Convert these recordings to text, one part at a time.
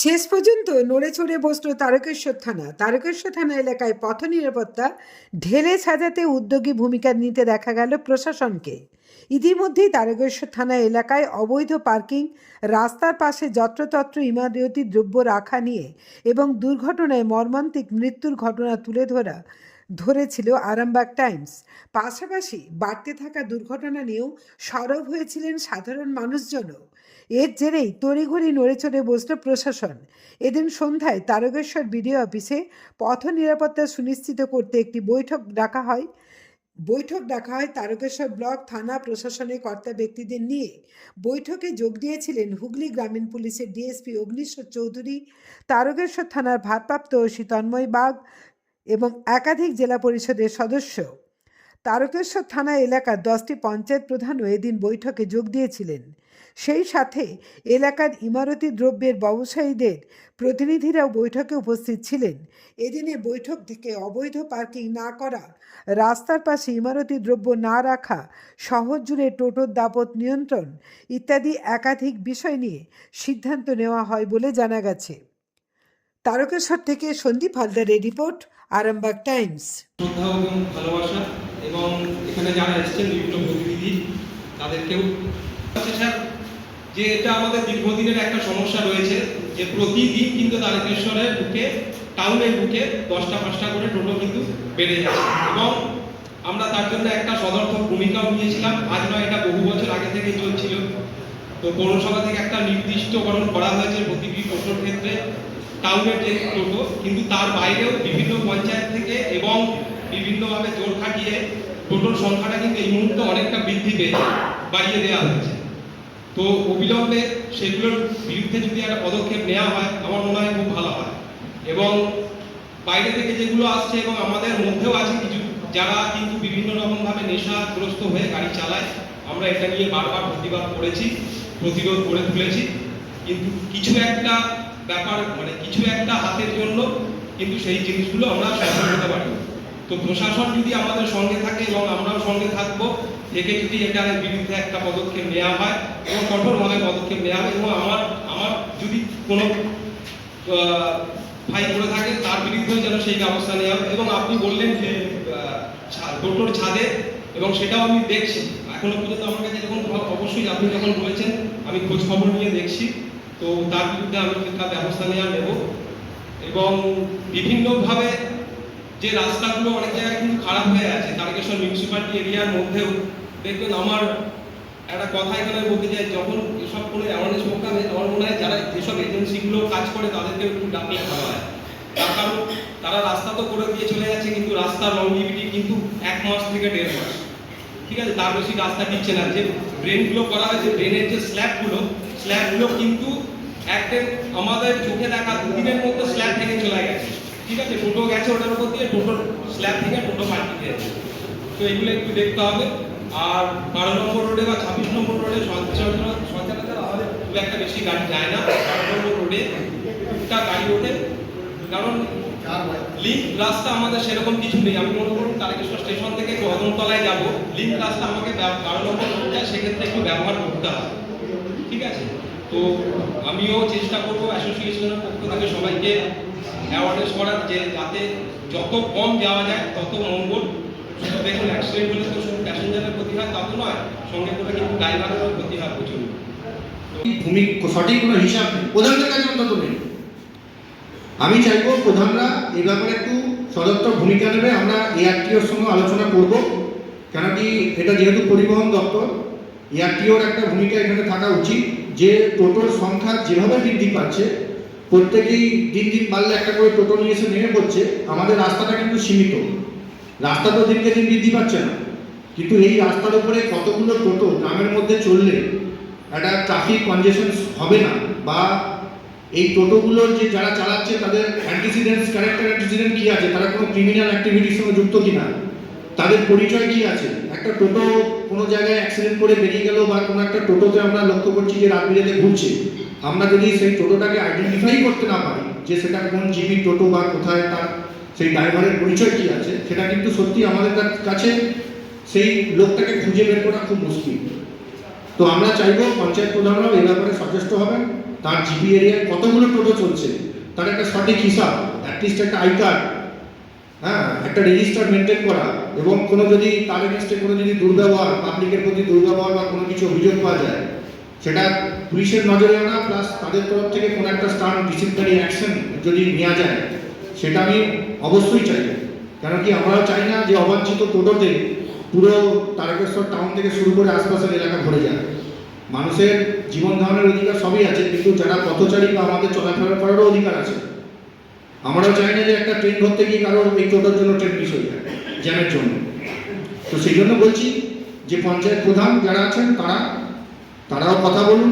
শেষ পর্যন্ত নড়ে চড়ে বসল তারকেশ্বর থানা। তারকেশ্বর থানা এলাকায় পথ নিরাপত্তা, ঢেলে সাজাতে উদ্যোগী ভূমিকা নিতে দেখা গেল প্রশাসনকে। ইতিমধ্যেই তারকেশ্বর থানা এলাকায় অবৈধ পার্কিং, রাস্তার পাশে যত্রতত্র ইমারতি দ্রব্য রাখা নিয়ে এবং দুর্ঘটনায় মর্মান্তিক মৃত্যুর ঘটনা তুলে ধরা ধরেছিল আরামবাগ টাইমস। পাশাপাশি বাড়তে থাকা দুর্ঘটনা নিয়েও সরব হয়েছিলেন সাধারণ মানুষজনও। এর জেরেই তড়িঘড়ি নড়ে চড়ে বসল প্রশাসন। এদিন সন্ধ্যায় তারকেশ্বর বিডিও অফিসে পথ নিরাপত্তা সুনিশ্চিত করতে একটি বৈঠক ডাকা হয়। বৈঠক ডাকা হয় তারকেশ্বর ব্লক থানা প্রশাসনের কর্তা ব্যক্তিদের নিয়ে। বৈঠকে যোগ দিয়েছিলেন হুগলি গ্রামীণ পুলিশের ডিএসপি অগ্নিশ্বর চৌধুরী, তারকেশ্বর থানার ভারপ্রাপ্ত ওসি তন্ময় বাগ এবং একাধিক জেলা পরিষদের সদস্য। তারকেশ্বর থানা এলাকার দশটি পঞ্চায়েত প্রধানও এদিন বৈঠকে যোগ দিয়েছিলেন। সেই সাথে এলাকার ইমারতি দ্রব্যের ব্যবসায়ীদের প্রতিনিধিরাও বৈঠকে উপস্থিত ছিলেন। এদিনে বৈঠক থেকে অবৈধ পার্কিং না করা, রাস্তার পাশে ইমারতি দ্রব্য না রাখা, শহর জুড়ে টোটোর দাপট নিয়ন্ত্রণ ইত্যাদি একাধিক বিষয় নিয়ে সিদ্ধান্ত নেওয়া হয় বলে জানা গেছে। তারকেশ্বর থেকে সন্দীপ হালদারের রিপোর্ট, আরামবাগ টাইমস। শ্রদ্ধা এবং ভালোবাসা এবং এখানে যারা এসেছেন বিভিন্ন প্রতিনিধি, তাদেরকেও স্যার, যে এটা আমাদের দীর্ঘদিনের একটা সমস্যা রয়েছে, যে প্রতিদিন কিন্তু তারকেশ্বরের বুকে, টাউনের বুকে দশটা পাঁচটা করে টোটো কিন্তু বেড়ে যাচ্ছে। এবং আমরা তার জন্য একটা সদর্থক ভূমিকাও নিয়েছিলাম। আজ নয়, এটা বহু বছর আগে থেকে চলছিল। তো পৌরসভা থেকে একটা নির্দিষ্টকরণ করা হয়েছে প্রতিটি টোটোর ক্ষেত্রে। টাউনের যে টোটো, কিন্তু তার বাইরেও বিভিন্ন পঞ্চায়েত থেকে এবং বিভিন্নভাবে জোর খাটিয়ে টোটোর সংখ্যাটা কিন্তু এই মুহূর্তে অনেকটা বৃদ্ধি পেয়েছে। বাড়িয়ে দেওয়া হয়েছে। তো অবিলম্বে সেগুলোর বিরুদ্ধে যদি একটা পদক্ষেপ নেওয়া হয়, আমার মনে হয় খুব ভালো হয়। এবং বাইরে থেকে যেগুলো আসছে এবং আমাদের মধ্যেও আছে কিছু, যারা কিন্তু বিভিন্ন রকমভাবে নেশাগ্রস্ত হয়ে গাড়ি চালায়, আমরা এটা নিয়ে বারবার প্রতিবাদ করেছি, প্রতিরোধ করে তুলেছি। কিন্তু কিছু একটা ব্যাপার মানে কিছু একটা হাতের জন্য কিন্তু সেই জিনিসগুলো আমরা সফল হতে পারি তো প্রশাসন যদি আমাদের সঙ্গে থাকে এবং আমরাও সঙ্গে থাকব থেকে যদি এটার বিরুদ্ধে একটা পদক্ষেপ নেওয়া হয়, এবং কঠোরভাবে পদক্ষেপ নেওয়া হয়, এবং আমার আমার যদি কোনো ভাই করে থাকে, তার বিরুদ্ধেও যেন সেই ব্যবস্থা নেওয়া হয়। এবং আপনি বললেন যে টোটোর ছাদে, এবং সেটাও আমি দেখছি। এখনও পর্যন্ত আমার কাছে যখন অবশ্যই আপনি যখন বলেছেন, আমি খোঁজ খবর নিয়ে দেখছি। তো তার বিরুদ্ধে আমি একটা ব্যবস্থা নেওয়া নেব। এবং বিভিন্নভাবে যে রাস্তাগুলো অনেক জায়গায় কিন্তু খারাপ হয়ে আছে, তারকেশ্বর মিউনিসিপালিটি এরিয়ার মধ্যেও। দেখবেন আমার একটা কথা এখানে বলতে চাই, যখন এসব কোনো অ্যাওয়ারনেস প্রোগ্রামে আমার মনে হয় যারা যেসব এজেন্সিগুলো কাজ করে, তাদেরকে একটু ডাকলে ভালো হয়। তার কারণ, তারা রাস্তা তো করে দিয়ে চলে যাচ্ছে, কিন্তু রাস্তার লংজিভিটি কিন্তু এক মাস থেকে দেড় মাস। ঠিক আছে, তার বেশি রাস্তা দিচ্ছে না। যে ড্রেনগুলো করা হয়েছে ড্রেনের যে স্ল্যাবগুলো স্ল্যাবগুলো কিন্তু একদম আমাদের চোখে দেখা দুদিনের মধ্যে স্ল্যাব ভেঙে চলে গেছে। ঠিক আছে, টোটো গেছে ওটার উপর দিয়ে, টোটোর স্ল্যাব থেকে টোটো পাল্টি দিয়েছে তো এগুলো একটু দেখতে হবে। আর বারো নম্বর রোডে বা ছাব্বিশ নম্বর রোডে সচরাচর আমাদের খুব একটা বেশি গাড়ি যায় না। বারো নম্বর রোডে একটা গাড়ি ওঠে। কারণ লিঙ্ক রাস্তা আমাদের সেরকম কিছু নেই। আমি মনে করুন তারকেশ্বর স্টেশন থেকে কদমতলায় যাব। লিঙ্ক রাস্তা আমাকে বারো নম্বর রোড যায়, সেক্ষেত্রে একটু ব্যবহার করতে হবে। ঠিক আছে? তো আমিও চেষ্টা করব অ্যাসোসিয়েশনের পক্ষ থেকে সবাইকে অ্যাওয়ারনেস করার যে যাতে যত কম যাওয়া যায়, তত মঙ্গল, শুধু দেখুন অ্যাক্সিডেন্ট হলে তো শুধু প্যাসেঞ্জারের ক্ষতি হয়, তা তো নয়, সঙ্গে করে কিন্তু ড্রাইভারেরও ক্ষতি হয় প্রচুর। ভূমি সঠিক কোনো হিসাব নেই। প্রধানদের কাছে অন্তত নেই। আমি চাইব প্রধানরা এই ব্যাপারে একটু সদর্থক ভূমিকা নেবে। আমরা এআরটিওর সঙ্গে আলোচনা করব। কেন কি এটা যেহেতু পরিবহন দপ্তর এআরটিওর একটা ভূমিকা এখানে থাকা উচিত। যে টোটোর সংখ্যা যেভাবে বৃদ্ধি পাচ্ছে প্রত্যেকেই দিন দিন বাড়লে একটা করে টোটো নিয়ে এসে নেমে পড়ছে। আমাদের রাস্তাটা কিন্তু সীমিত। রাস্তা তো দিনকে দিন বৃদ্ধি পাচ্ছে না। কিন্তু এই রাস্তার উপরে কতগুলো টোটো গ্রামের মধ্যে চললে একটা ট্রাফিক কনজেশন হবে না বা এই টোটোগুলোর যে যারা চালাচ্ছে তাদের অ্যান্টিসিডেন্টস ক্যারেক্টার অ্যান্টিসিডেন্ট কী আছে? তারা কোনো ক্রিমিনাল অ্যাক্টিভিটির সঙ্গে যুক্ত কিনা? তাদের পরিচয় কি আছে? একটা টোটো কোনো জায়গায় অ্যাক্সিডেন্ট করে বেরিয়ে গেল বা কোনো একটা টোটোতে আমরা লক্ষ্য করছি যে রাত বিরেতে ঘুরছে। আমরা যদি সেই টোটোটাকে আইডেন্টিফাই করতে না পারি যে সেটা কোন জিবি টোটো বা কোথায় তার সেই ড্রাইভারের পরিচয় কি আছে, সেটা কিন্তু সত্যি আমাদের কাছে সেই লোকটাকে খুঁজে বের করা খুব মুশকিল। তো আমরা চাইব পঞ্চায়েত প্রধানরাও এই ব্যাপারে সচেষ্ট হবেন। তার জিপি এরিয়ায় কতগুলো টোটো চলছে, তার একটা সঠিক হিসাব অ্যাটলিস্ট একটা আই কার্ড হ্যাঁ একটা রেজিস্টার মেনটেন করা এবং কোনো যদি তার এগেনস্টে কোনো যদি দুর্ব্যবহার পাবলিকের প্রতি দুর্ব্যবহার বা কোনো কিছু অভিযোগ পাওয়া যায়, সেটা পুলিশের নজরে আনা প্লাস তাদের তরফ থেকে কোনো একটা স্টার্ন ডিসিপ্লিনারি অ্যাকশন যদি নেওয়া যায়, সেটা আমি অবশ্যই চাই। কেন কি আমরাও চাই না যে অবাঞ্ছিত টোটোতে পুরো তারকেশ্বর টাউন থেকে শুরু করে আশপাশের এলাকা ভরে যায় মানুষের জীবন ধারণের অধিকার সবই আছে, কিন্তু যারা পথচারী বা আমাদের চলাফেরা করারও অধিকার আছে, আমরাও চাই না যে একটা ট্রেন ধরতে গিয়ে কারোর এই টোটোর জন্য ট্রেন মিস হয়ে যায় জ্যামের জন্য। তো সেই জন্য বলছি যে পঞ্চায়েত প্রধান যারা আছেন, তারা, তারাও কথা বলুন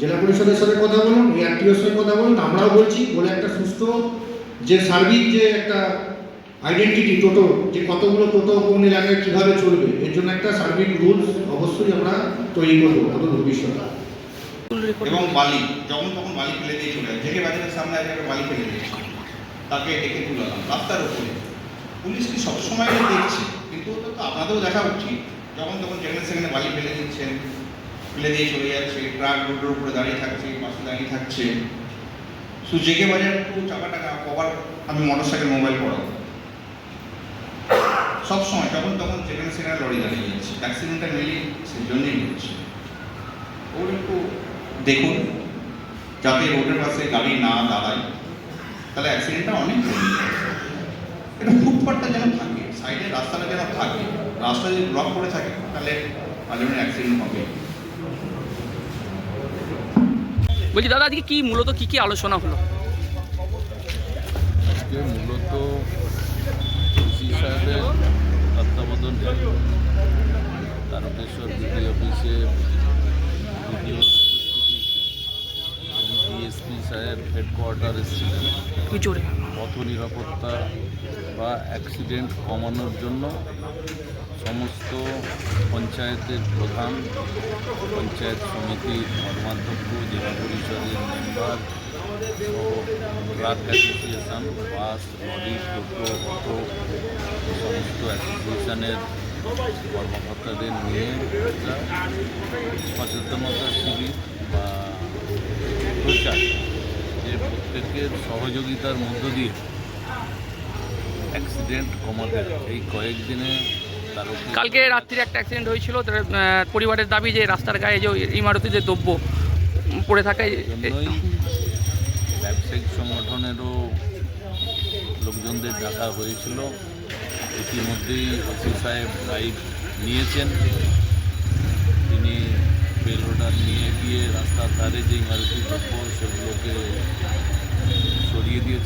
জেলা পরিষদের সাথে কথা বলুন এআরটিওর সাথে কথা বলুন, আমরাও বলছি, বলে একটা সুস্থ যে সার্বিক যে একটা আইডেন্টিটি টোটো, যে কতগুলো টোটো কোন এলাকায় কীভাবে চলবে, এর জন্য একটা সার্বিক রুলস অবশ্যই আমরা তৈরি করব অদূর ভবিষ্যতে এবং বালি, যখন তখন বালি ফেলে দিয়ে চলে যায়, জেগে বাজারের সামনে আগে বালি ফেলে দিয়েছে। তাকে ডেকে তুলালাম রাস্তার উপরে। পুলিশ কি সবসময় দেখছে, কিন্তু তো আপনাদেরও দেখা উচিত, যখন তখন যেখানে সেখানে বালি ফেলে দিচ্ছেন ফেলে দিয়ে চলে যাচ্ছে, ট্রাক রোডের উপরে দাঁড়িয়ে থাকছে, পাশে দাঁড়িয়ে থাকছে। শুধু জেগে বাজার একটু চাকা টাকা কভার আমি মোটর সাইকেল মোবাইল পড়াবো সবসময় যখন তখন যেখানে সেখানে লরি দাঁড়িয়ে যাচ্ছে। অ্যাক্সিডেন্টটা মেলি সেই জন্যই হচ্ছে। ওর একটু দেখুন, যাতে রোডের পাশে গাড়ি না দাঁড়ায়, তাহলে অ্যাক্সিডেন্টটা অনেক যাবে এটা ফুটপাথটা যেন থাকে সাইডে রাস্তাটা যেন থাকে, রাস্তা যদি ব্লক করে থাকে, তাহলে মাঝে অ্যাক্সিডেন্ট হবে। বলছি, দাদা, আজকে কি মূলত কি কি আলোচনা হলো? আজকে মূলত কৃষি সাহেবের তত্ত্বাবধানে তারকেশ্বর বিডি অফিসে ডিএসপি সাহেব হেডকোয়ার্টার এসেছিলেন পথ নিরাপত্তা বা অ্যাক্সিডেন্ট কমানোর জন্য সমস্ত পঞ্চায়েতের প্রধান পঞ্চায়েত সমিতির কর্মাধ্যক্ষ জেলা পরিষদের member truck association bus lorry টোটো অটো সমস্ত অ্যাসোসিয়েশনের কর্মকর্তাদের নিয়ে সচেতনতা শিবির বা প্রচার। যে প্রত্যেকের সহযোগিতার মধ্য দিয়ে অ্যাক্সিডেন্ট কমাতে এই কয়েকদিনে কালকে রাত্রিরে একটা অ্যাক্সিডেন্ট হয়েছিল পরিবারের দাবি যে রাস্তার গায়ে যে ইমারতি যে দ্রব্য পড়ে থাকায় ব্যবসায়িক সংগঠনেরও লোকজনদের ডাকা হয়েছিল। ইতিমধ্যেই ওসি সাহেব লাইভ নিয়েছেন। তিনি বেল অর্ডার নিয়ে গিয়ে রাস্তার ধারে যে ইমারতি দ্রব্য সেগুলোকে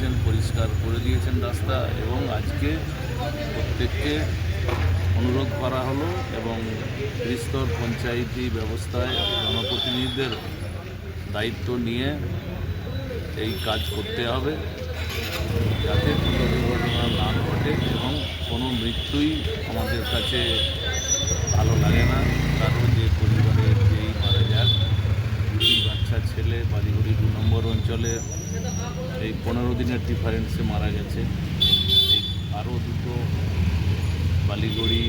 দিয়েছেন, পরিষ্কার করে দিয়েছেন রাস্তা এবং আজকে প্রত্যেককে অনুরোধ করা হলো এবং ত্রিস্তর পঞ্চায়েতি ব্যবস্থায় জনপ্রতিনিধিদের দায়িত্ব নিয়ে এই কাজ করতে হবে যাতে কোনো দুর্ঘটনা না ঘটে এবং কোনো মৃত্যুই আমাদের কাছে ভালো লাগে না। কারণ যে পরিবারের যেই মারা যাক দুটি বাচ্চা ছেলে, বালিগুড়ি দু নম্বর অঞ্চলে এই পনেরো দিনের ডিফারেন্সে মারা গেছে। এই আরও দুটো বালিগুড়ি,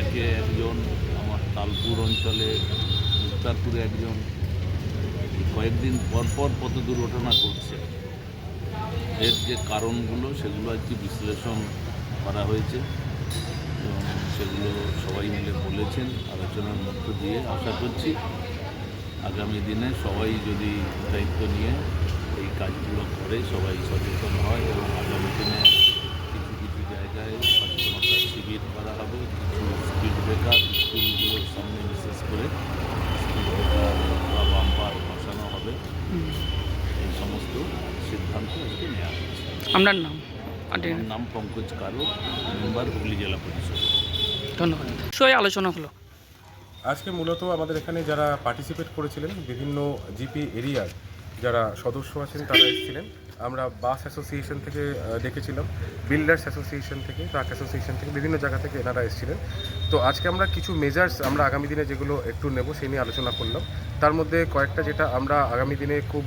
একে একজন আমার তালপুর অঞ্চলে, মুক্তারপুরে একজন। কয়েকদিন পর পর পথ দুর্ঘটনা ঘটছে। এর যে কারণগুলো, সেগুলো আর কি বিশ্লেষণ করা হয়েছে। এবং সেগুলো সবাই মিলে বলেছেন, আলোচনার মধ্য দিয়ে আশা করছি। আগামী দিনে সবাই যদি দায়িত্ব নিয়ে এই কাজগুলো করে সবাই সচেতন হয় এবং আগামী দিনে কিছু কিছু জায়গায় সচেতনতা শিবির করা হবে কিছু স্পিড ব্রেকার স্কুলগুলোর সামনে বিশেষ করে স্পিড ব্রেকার বা বাম্পার বসানো হবে। এই সমস্ত সিদ্ধান্ত আজকে নেওয়া হয়েছে। আপনার নাম? নাম পঙ্কজ কারও মেম্বার হুগলি জেলা পরিষদ। ধন্যবাদ। বিষয়ে আলোচনা হলো। আজকে মূলত আমাদের এখানে যারা পার্টিসিপেট করেছিলেন, বিভিন্ন জিপি এরিয়ার যারা সদস্য আছেন, তারা এসেছিলেন। আমরা বাস অ্যাসোসিয়েশন থেকে ডেকেছিলাম বিল্ডার্স অ্যাসোসিয়েশন থেকে ট্রাক অ্যাসোসিয়েশন থেকে, বিভিন্ন জায়গা থেকে এনারা এসেছিলেন। তো আজকে আমরা কিছু মেজার্স আমরা আগামী দিনে যেগুলো একটু নেব সেই নিয়ে আলোচনা করলাম। তার মধ্যে কয়েকটা যেটা আমরা আগামী দিনে খুব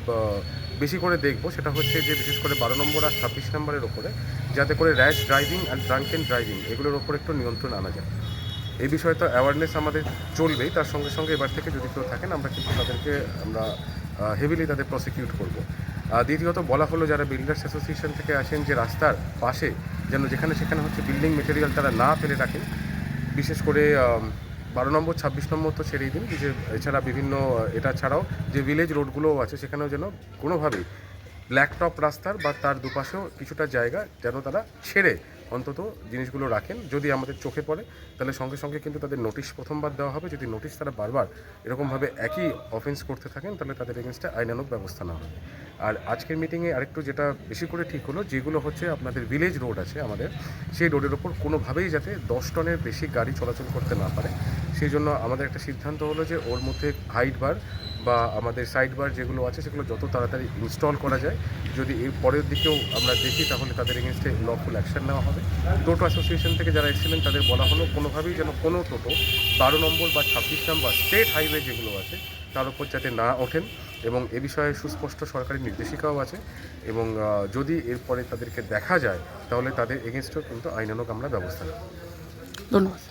বেশি করে দেখব, সেটা হচ্ছে যে বিশেষ করে বারো নম্বর আর ছাব্বিশ নম্বরের ওপরে, যাতে করে rash driving and drunken driving এগুলোর ওপর একটু নিয়ন্ত্রণ আনা যায়। এই বিষয়ে তো অ্যাওয়ারনেস আমাদের চলবেই। তার সঙ্গে সঙ্গে এবার থেকে যদি কেউ থাকেন, আমরা কিন্তু তাদেরকে, আমরা হেভিলি তাদের প্রসিকিউট করব। দ্বিতীয়ত বলা হলো যারা বিল্ডার্স অ্যাসোসিয়েশন থেকে আসেন যে রাস্তার পাশে, যেন যেখানে সেখানে হচ্ছে বিল্ডিং মেটেরিয়াল তারা না ফেলে রাখেন। বিশেষ করে বারো নম্বর, ছাব্বিশ নম্বর তো ছেড়েই দিন, যে এছাড়া বিভিন্ন, এটা ছাড়াও যে ভিলেজ রোডগুলোও আছে, সেখানেও যেন কোনোভাবেই ব্ল্যাকটপ রাস্তার বা তার দুপাশেও কিছুটা জায়গা যেন তারা ছেড়ে অন্তত জিনিসগুলো রাখেন। যদি আমাদের চোখে পড়ে, তাহলে সঙ্গে সঙ্গে কিন্তু তাদের নোটিশ প্রথমবার দেওয়া হবে। যদি নোটিশ তারা বারবার এরকমভাবে একই অফেন্স করতে থাকেন, তাহলে তাদের এগেনস্টে আইনানুক ব্যবস্থা নেওয়া হবে। আর আজকের মিটিংয়ে আরেকটু যেটা বেশি করে ঠিক হলো, যেগুলো হচ্ছে আপনাদের ভিলেজ রোড আছে আমাদের, সেই রোডের ওপর কোনোভাবেই যাতে দশ টনের বেশি গাড়ি চলাচল করতে না পারে। সেই জন্য আমাদের একটা সিদ্ধান্ত হলো যে ওর মধ্যে হাইট বার বা আমাদের সাইড বার যেগুলো আছে, সেগুলো যত তাড়াতাড়ি ইনস্টল করা যায়। যদি এর পরের দিকেও আমরা দেখি, তাহলে তাদের এগেনস্টে লফুল অ্যাকশন নেওয়া হবে। টোটো অ্যাসোসিয়েশন থেকে যারা এসেছিলেন, তাদের বলা হলো, কোনোভাবেই যেন কোনো টোটো বারো নম্বর বা ছাব্বিশ নম্বর স্টেট হাইওয়ে যেগুলো আছে, তার উপর যাতে না ওঠেন। এবং এ বিষয়ে সুস্পষ্ট সরকারি নির্দেশিকাও আছে। এবং যদি এরপরে তাদেরকে দেখা যায়, তাহলে তাদের এগেনস্টেও কিন্তু আইনানুক আমরা ব্যবস্থা নেব। ধন্যবাদ।